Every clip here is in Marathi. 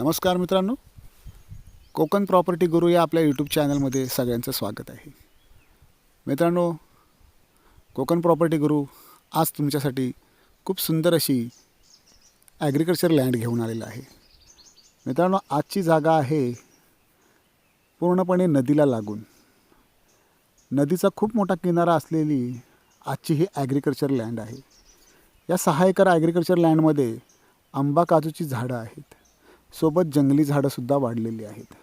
नमस्कार मित्रांनो. कोकण प्रॉपर्टी गुरु या आपल्या यूट्यूब चॅनलमध्ये सगळ्यांचं स्वागत आहे. मित्रांनो कोकण प्रॉपर्टी गुरु आज तुमच्यासाठी खूप सुंदर अशी ॲग्रिकल्चर लँड घेऊन आलेलं आहे. मित्रांनो आजची जागा आहे पूर्णपणे नदीला लागून. नदीचा खूप मोठा किनारा असलेली आजची ही ॲग्रिकल्चर लँड आहे. या सहा एकर ॲग्रिकल्चर लँडमध्ये आंबा काजूची झाडं आहेत. सोबत जंगली झाडंसुद्धा वाढलेली आहेत.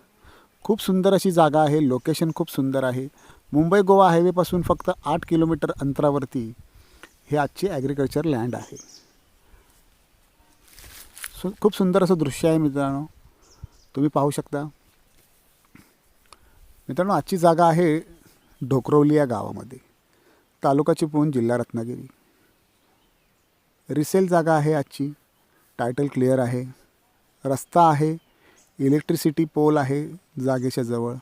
खूप सुंदर अशी जागा आहे लोकेशन खूप सुंदर आहे. मुंबई गोवा हायवेपासून फक्त आठ किलोमीटर अंतरावरती हे आजची ॲग्रिकल्चर लँड आहे. सु खूप सुंदर असं दृश्य आहे मित्रांनो. तुम्ही पाहू शकता. मित्रांनो आजची जागा आहे ढोकरवली या गावामध्ये. तालुका चिपळूण जिल्हा रत्नागिरी. रिसेल जागा आहे आजची. टायटल क्लिअर आहे. रस्ता आहे इलेक्ट्रिसिटी पोल आहे जागेच्या जवळ.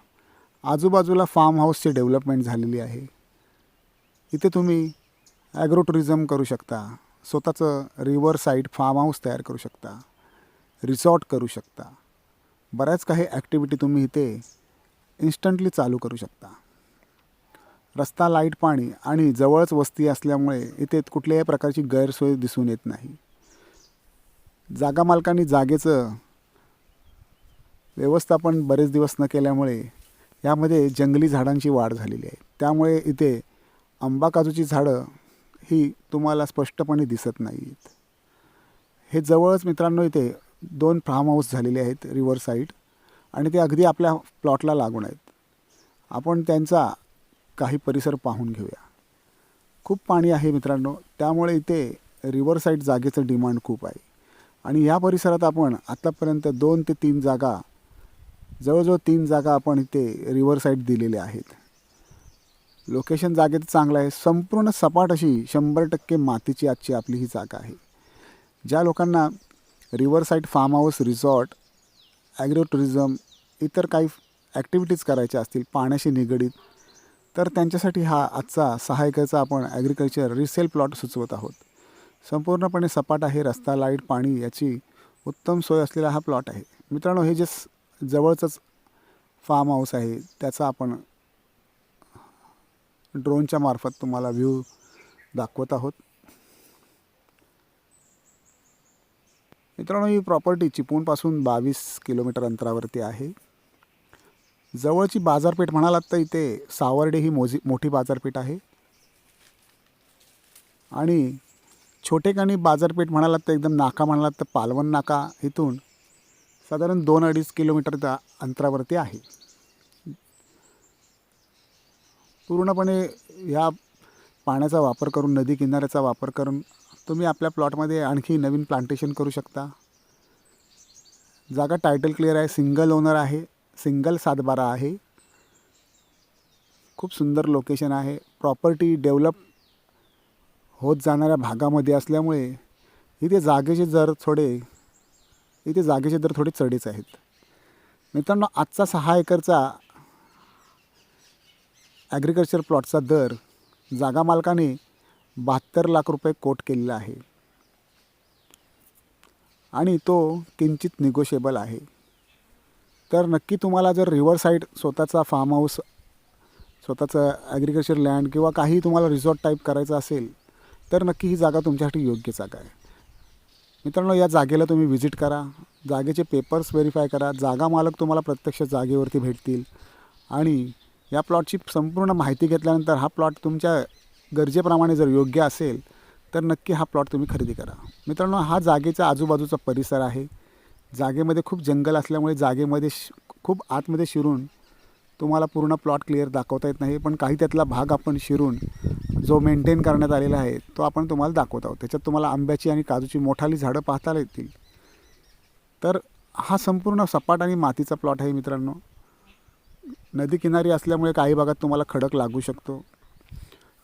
आजूबाजूला फार्म हाऊसची डेव्हलपमेंट झालेली आहे. इथे तुम्ही ॲग्रो टुरिझम करू शकता. स्वतःचं रिव्हर साईड फार्म हाऊस तयार करू शकता. रिसॉर्ट करू शकता. बऱ्याच काही ॲक्टिव्हिटी तुम्ही इथे इन्स्टंटली चालू करू शकता. रस्ता लाइट पाणी आणि जवळच वस्ती असल्यामुळे इथे कुठल्याही प्रकारची गैरसोय दिसून येत नाही. जागा मालकांनी जागेचं व्यवस्थापन बरेच दिवस न केल्यामुळे यामध्ये जंगली झाडांची वाढ झालेली आहे. त्यामुळे इथे आंबा काजूची झाडं ही तुम्हाला स्पष्टपणे दिसत नाहीत. हे जवळच मित्रांनो इथे दोन फार्म हाऊस झालेले आहेत रिव्हर साईड आणि ते अगदी आपल्या प्लॉटला लागून आहेत. आपण त्यांचा काही परिसर पाहून घेऊया. खूप पाणी आहे मित्रांनो. त्यामुळे इथे रिव्हर साईड जागेचं डिमांड खूप आहे. आणि या परिसरात आपण आत्तापर्यंत दोन ते तीन जागा जवळजवळ तीन जागा आपण इथे रिव्हर साईड दिलेल्या आहेत. लोकेशन जागेत चांगलं आहे. संपूर्ण सपाट अशी शंभर टक्के मातीची आजची आपली ही जागा आहे. ज्या लोकांना river side farm house resort agro tourism इतर काही ॲक्टिव्हिटीज करायच्या असतील पाण्याशी निगडीत तर त्यांच्यासाठी हा आजचा सहायकाचा आपण ॲग्रिकल्चर रिसेल प्लॉट सुचवत आहोत. संपूर्णपणे सपाट आहे रस्ता लाइट पाणी याची उत्तम सोय असलेला हा प्लॉट आहे. मित्रांनो हे जे जवळचंच फार्म हाऊस आहे त्याचा आपण ड्रोनच्या मार्फत तुम्हाला व्ह्यू दाखवत आहोत. मित्रांनो ही प्रॉपर्टी चिपळूणपासून बावीस किलोमीटर अंतरावरती आहे. जवळची बाजारपेठ म्हणालात तर इथे सावर्डे ही मोजी मोठी बाजारपेठ आहे. आणि छोटेखानी बाजारपेठ म्हणालात तर एकदम नाका म्हणालात तर पालवण नाका इथून साधारण दोन अडीच किलोमीटरच्या अंतरावरती आहे. पूर्णपणे ह्या पाण्याचा वापर करून नदी किनाऱ्याचा वापर करून तुम्ही आपल्या प्लॉटमध्ये आणखी नवीन प्लांटेशन करू शकता. जागा टायटल क्लिअर आहे सिंगल ओनर आहे सिंगल सातबारा आहे. खूप सुंदर लोकेशन आहे प्रॉपर्टी डेव्हलप होत जाणाऱ्या भागामध्ये असल्यामुळे इथे जागेचे दर थोडे इथे जागेचे दर थोडे चढीच आहेत. मित्रांनो आजचा सहा एकरचा ॲग्रिकल्चर प्लॉटचा दर जागा मालकाने बहात्तर लाख रुपये कोट केलेला आहे. आणि तो किंचित निगोशिएबल आहे. तर नक्की तुम्हाला जर रिव्हर साईड स्वतःचा फार्म हाऊस स्वतःचं ॲग्रिकल्चर लँड किंवा काही तुम्हाला रिसॉर्ट टाईप करायचं असेल तर नक्की ही जागा तुमच्यासाठी योग्य जागा आहे. मित्रांनो या जागेला तुम्ही व्हिजिट करा. जागेचे पेपर्स व्हेरीफाय करा. जागा मालक तुम्हाला प्रत्यक्ष जागेवरती भेटतील. आणि या प्लॉटची संपूर्ण माहिती घेतल्यानंतर हा प्लॉट तुमच्या गरजेप्रमाणे जर योग्य असेल तर नक्की हा प्लॉट तुम्ही खरेदी करा. मित्रांनो हा जागेचा आजूबाजूचा परिसर आहे. जागेमध्ये खूप जंगल असल्यामुळे जागेमध्ये श खूप आतमध्ये शिरून तुम्हाला पूर्ण प्लॉट क्लिअर दाखवता येत नाही पण काही त्यातला भाग आपण शिरून जो मेंटेन करण्यात आलेला आहे तो आपण तुम्हाला दाखवत आहोत. त्याच्यात तुम्हाला आंब्याची आणि काजूची मोठाली झाडं पाहता येतील. तर हा संपूर्ण सपाट आणि मातीचा प्लॉट आहे मित्रांनो. नदी किनारी असल्यामुळे काही भागात तुम्हाला खडक लागू शकतो.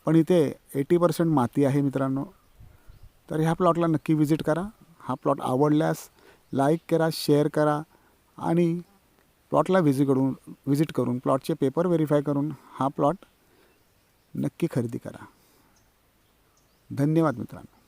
पण इथे एटी पर्सेंट माती आहे मित्रांनो. तर ह्या प्लॉटला नक्की विजिट करा. हा प्लॉट आवडल्यास लाईक करा शेअर करा आणि प्लॉटला व्हिजिट करून व्हिजिट करून प्लॉटचे पेपर व्हेरीफाय करून हा प्लॉट नक्की खरेदी करा. धन्यवाद मित्रांनो.